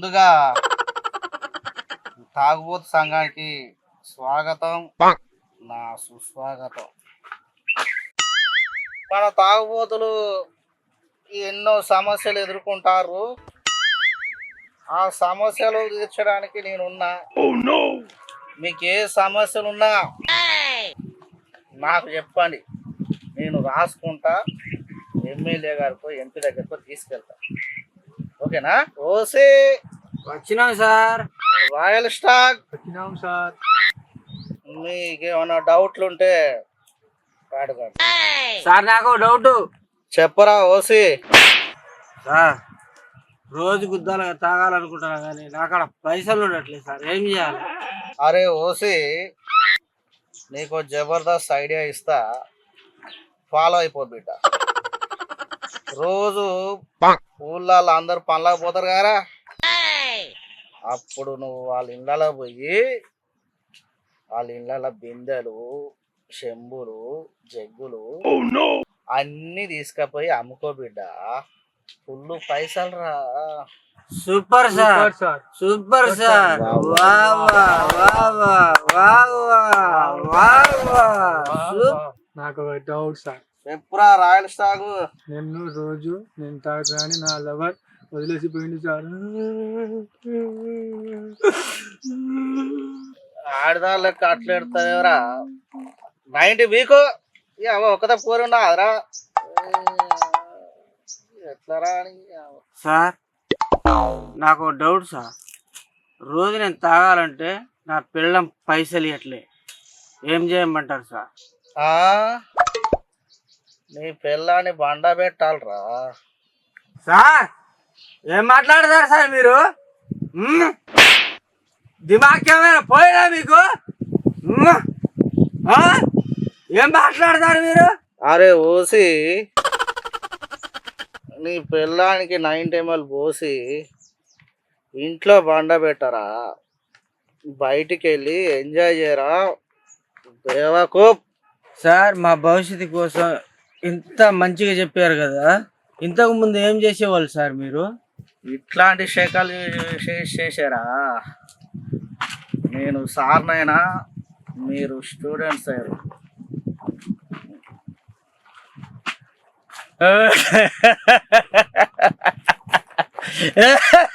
ముందుగా తాగుబోతు సంఘానికి స్వాగతం. నా సుస్వాగతం. మన తాగుబోతులు ఎన్నో సమస్యలు ఎదుర్కొంటారు. ఆ సమస్యలు తీర్చడానికి నేనున్నా. మీకు ఏ సమస్యలు ఉన్నా నాకు చెప్పండి. నేను రాసుకుంటా. ఎమ్మెల్యే గారితో ఎంపీ దగ్గరతో తీసుకెళ్తా. ఓకేనా? ఓసే. వచ్చినాం సార్. Royal stock. వచ్చినాం సార్. మీకు ఏమైనా డౌట్లు ఉంటే అడగండి. సార్ నాకు డౌట్. చెప్పరా ఓసి. సార్ రోజు గుద్దాలుగా తాగాలనుకుంటున్నా కానీ నాకాడ పైసలు ఉండట్లేదు సార్. ఏం చేయాలి? అరే ఓసి నీకు జబర్దస్త్ ఐడియా ఇస్తా. ఫాలో అయిపో బిడ్డ. రోజు ఊళ్ళో అందరు పనులకు పోతారు కదా అప్పుడు నువ్వు వాళ్ళ ఇండ్లలో పోయి వాళ్ళ ఇండ్లలో బిందెలు చెంబులు జగ్గులు అన్ని తీసుకపోయి అమ్ముకోబిడ్డ ఫుల్ పైసలు రా సూపర్ సార్ సూపర్ సార్ నాకు ఒక డౌట్ సార్ చెప్పురా రాయల్ సాగు నిన్ను రోజు నేను తాగుతాను నా లవర్ వదిలేసి పోయింది సార్. ఆడదా లెక్క అట్లా ఎడతావేరా నైన్టీ వీకు ఒకదా పోరు ఉండదురా. ఎట్లరా అని సార్ నాకు డౌట్ సార్. రోజు నేను తాగాలంటే నా పిల్లం పైసలు ఇవ్వట్లే ఏం చేయమంటారు సార్? ఆ? నీ పిల్లాన్ని బండ పెట్టాలరా. సార్ ఏం మాట్లాడతారు సార్ మీరు? ఏమైనా పోయినా మీకు? ఏం మాట్లాడతారు మీరు? అరే ఓసి నీ పిల్లానికి నైన్ ఎంఎల్ పోసి ఇంట్లో బండ పెట్టరా? బయటికి వెళ్ళి ఎంజాయ్ చేయరా? దేవకు సార్ మా భవిష్యత్తు కోసం ఇంత మంచిగా చెప్పారు కదా. ఇంతకు ముందు ఏం చేసేవాళ్ళు సార్ మీరు? ఇట్లాంటి శేఖాలు చేశారా? నేను సార్నైనా మీరు స్టూడెంట్స్ అయ్యారు.